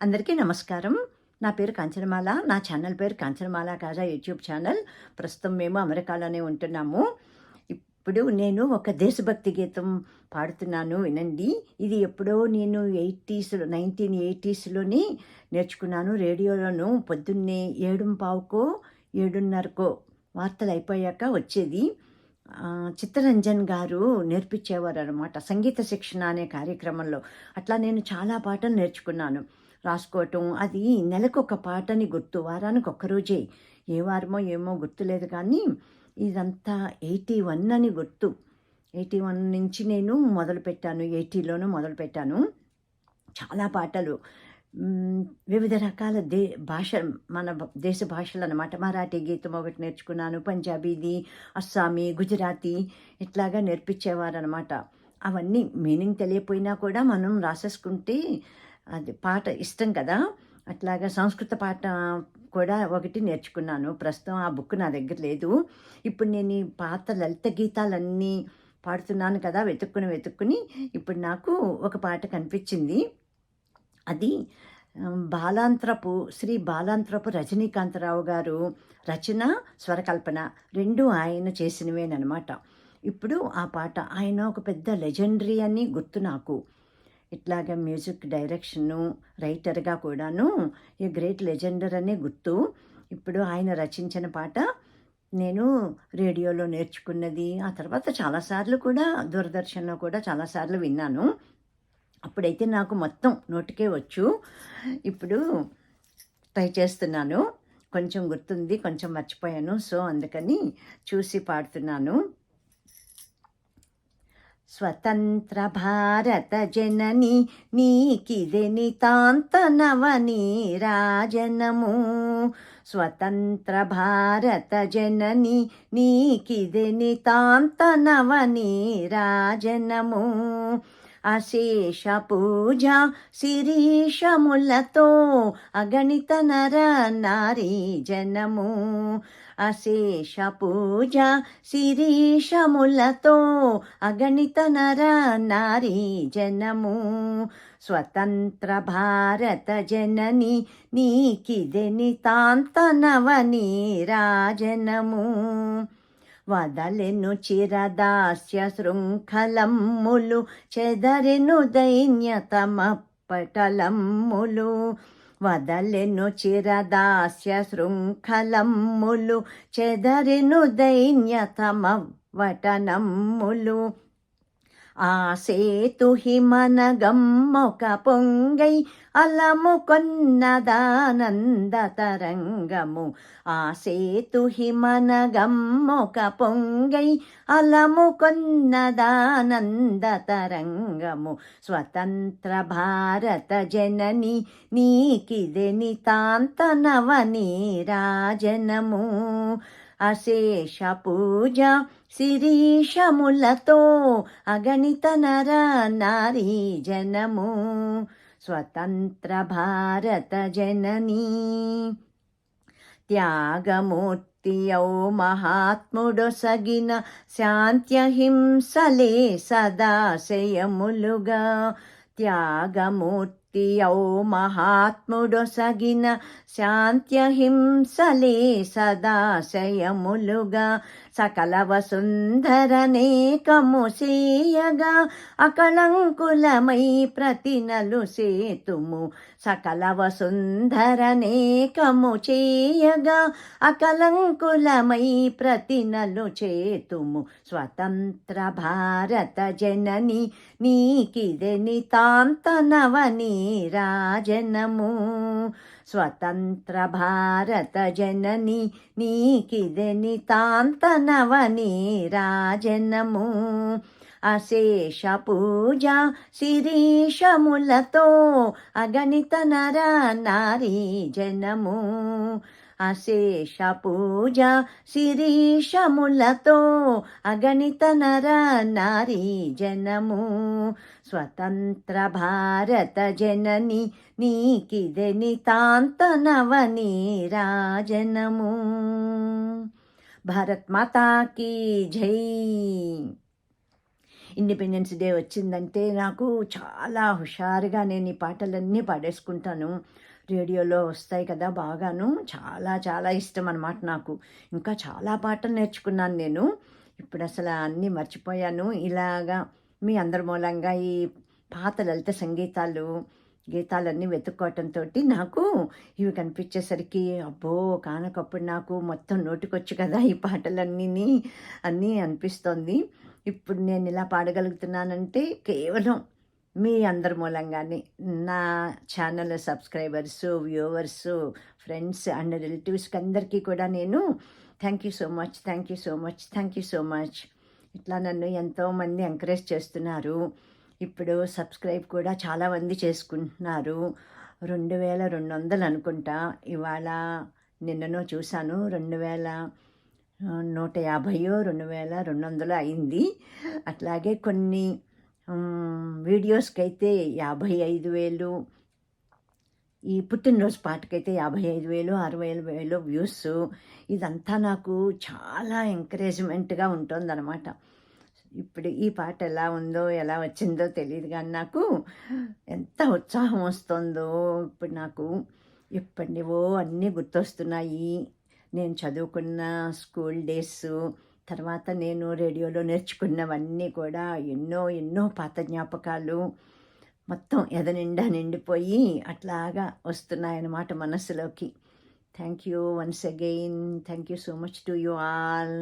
అందరికీ నమస్కారం. నా పేరు కాంచనమాల. నా ఛానల్ పేరు కాంచనమాల కాజా యూట్యూబ్ ఛానల్. ప్రస్తుతం మేము అమెరికాలోనే ఉంటున్నాము. ఇప్పుడు నేను ఒక దేశభక్తి గీతం పాడుతున్నాను వినండి. ఇది ఎప్పుడో నేను ఎయిటీస్లో నైన్టీన్ ఎయిటీస్లోని నేర్చుకున్నాను. రేడియోలోను పొద్దున్నే ఏడుంపావుకో ఏడున్నరకో వార్తలు అయిపోయాక వచ్చేది. చిత్తరంజన్ గారు నేర్పించేవారు అనమాట సంగీత శిక్షణ అనే కార్యక్రమంలో. అట్లా నేను చాలా పాటలు నేర్చుకున్నాను. రాసుకోవటం అది నెలకు ఒక పాటని గుర్తు వారానికి ఒక్కరోజే ఏ వారమో ఏమో గుర్తులేదు కానీ ఇదంతా ఎయిటీ వన్ అని గుర్తు. ఎయిటీ వన్ నుంచి నేను మొదలుపెట్టాను ఎయిటీలోనూ మొదలుపెట్టాను. చాలా పాటలు. వివిధ రకాల దే భాష మన భ- దేశ భాషలు అనమాట మరాఠీ గీతం ఒకటి నేర్చుకున్నాను పంజాబీది అస్సామీ గుజరాతీ ఇట్లాగా నేర్పించేవారు అనమాట అవన్నీ మీనింగ్ తెలియపోయినా కూడా మనం రాసేసుకుంటే అది పాట ఇష్టం కదా? అట్లాగా సంస్కృత పాట కూడా ఒకటి నేర్చుకున్నాను. ప్రస్తుతం ఆ బుక్ నా దగ్గర లేదు. ఇప్పుడు నేను ఈ పాత లలిత గీతాలన్నీ పాడుతున్నాను కదా వెతుక్కుని వెతుక్కుని ఇప్పుడు నాకు ఒక పాట కనిపించింది. అది బాలాంత్రపు శ్రీ బాలాంత్రపు రజనీకాంతరావు గారు రచన స్వరకల్పన రెండు ఆయన చేసినవేనమాట ఇప్పుడు ఆ పాట ఆయన ఒక పెద్ద లెజెండరీ అని గుర్తు నాకు. ఇట్లాగా మ్యూజిక్ డైరెక్షను రైటర్గా కూడాను ఈ గ్రేట్ లెజెండర్ అనే గుర్తు. ఇప్పుడు ఆయన రచించిన పాట నేను రేడియోలో నేర్చుకున్నది. ఆ తర్వాత చాలాసార్లు కూడా దూరదర్శన్లో కూడా చాలాసార్లు విన్నాను. అప్పుడైతే నాకు మొత్తం నోటికే వచ్చు. ఇప్పుడు ట్రై చేస్తున్నాను. కొంచెం గుర్తుంది కొంచెం మర్చిపోయాను. సో అందుకని చూసి పాడుతున్నాను. స్వతంత్ర భారత జనని నీకిది నితాంత నవనీ రాజనము స్వతంత్ర భారత జనని నీకిది నితాంత నవనీ రాజనము అశేష పూజ శిరీషములతో అగణిత నర నారీ జనము. అశేష పూజ శిరీషములతో అగణిత నర నారీ జనము. స్వతంత్ర భారత జనని నీకిదెని తాంతనవని రాజనము వదలెను చిరదాస్య శృంఖలమ్ములు చెదరెను దైన్యతమప్పటలమ్ములు. వదలెను చిరదాస్య శృంఖలమ్ములు చెదరెను దైన్యతమ వటనమ్ములు ఆ సేతు హిమనగమ్మొక పొంగై అలము కొన్నదానంద తరంగము. ఆ సేతు హిమనగమ్మొక పొంగై అలము కొన్నదానంద తరంగము. స్వతంత్ర భారత జనని నీకిదే నితాంత నవని రాజనము అశేష పూజ శిరీషములతో అగణిత నర నారీ జనము. స్వతంత్ర భారత జననీ. త్యాగమూర్తియౌ మహాత్ముడొసగిన శాంత్యహింసలే సదాశయములుగా. త్యాగమూర్తియౌ మహాత్ముడొసగిన శాంత్యహింసలే సదాశయములుగా సకల వసుంధరనేకము సేయగా అకళంకులమై ప్రతినలు సేతుము సకల వసుంధరనేకము చేయగా అకలంకులమై ప్రతినలు చేతుము స్వతంత్ర భారత జనని నీకిదే నితాంత రాజనము. స్వతంత్ర భారత జనని నీకిదే తాంతనవని రాజనము. అశేష పూజ శిరీషములతో అగణిత నర నారీ జనము. అశేష పూజ శిరీషములతో అగణిత నర నారీ జనము స్వతంత్ర భారత జనని నీకిదే నితాంత నవని రాజనము భారత్ మాతా కీ జై ఇండిపెండెన్స్ డే వచ్చిందంటే నాకు చాలా హుషారుగా నేను ఈ పాటలన్నీ పాడేసుకుంటాను. రేడియోలో వస్తాయి కదా బాగాను. చాలా చాలా ఇష్టం అనమాట నాకు. ఇంకా చాలా పాటలు నేర్చుకున్నాను నేను. ఇప్పుడు అసలు అన్నీ మర్చిపోయాను. ఇలాగా మీ అందరి మూలంగా ఈ పాత లలిత సంగీతాలు గీతాలన్నీ వెతుక్కోవటంతో నాకు ఇవి కనిపించేసరికి అబ్బో కానకప్పుడు నాకు మొత్తం నోటికొచ్చు కదా ఈ పాటలన్నీ అన్నీ అనిపిస్తోంది. ఇప్పుడు నేను ఇలా పాడగలుగుతున్నానంటే కేవలం మీ అందరి మూలంగానే నా channel subscribers viewers friends and రిలేటివ్స్కి అందరికీ కూడా నేను thank you so much thank you so much thank you so much. ఇట్లా నన్ను ఎంతోమంది ఎంకరేజ్ చేస్తున్నారు. ఇప్పుడు సబ్స్క్రైబ్ కూడా చాలామంది చేసుకుంటున్నారు. రెండు వేల రెండు వందలు అనుకుంటా. ఇవాళ నిన్ననో చూశాను. రెండు వేల నూట యాభైయో రెండు వేల రెండు వందలు అయింది. అట్లాగే కొన్ని వీడియోస్కి అయితే యాభై ఐదు వేలు ఈ పుట్టినరోజు పాటకైతే యాభై ఐదు వేలు అరవై ఐదు వేలు వ్యూస్. ఇదంతా నాకు చాలా ఎంకరేజ్మెంట్గా ఉంటుందన్నమాట. ఇప్పుడు ఈ పాట ఎలా ఉందో ఎలా వచ్చిందో తెలియదు కానీ నాకు ఎంత ఉత్సాహం వస్తుందో ఇప్పుడు నాకు ఎప్పటివో అన్నీ గుర్తొస్తున్నాయి. నేను చదువుకున్న స్కూల్ డేస్ తర్వాత నేను రేడియోలో నేర్చుకున్నవన్నీ కూడా ఎన్నో ఎన్నో పాత జ్ఞాపకాలు మొత్తం ఎద నిండా నిండిపోయి అట్లాగా వస్తున్నాయన్నమాట మనసులోకి. Thank you once again thank you so much to you all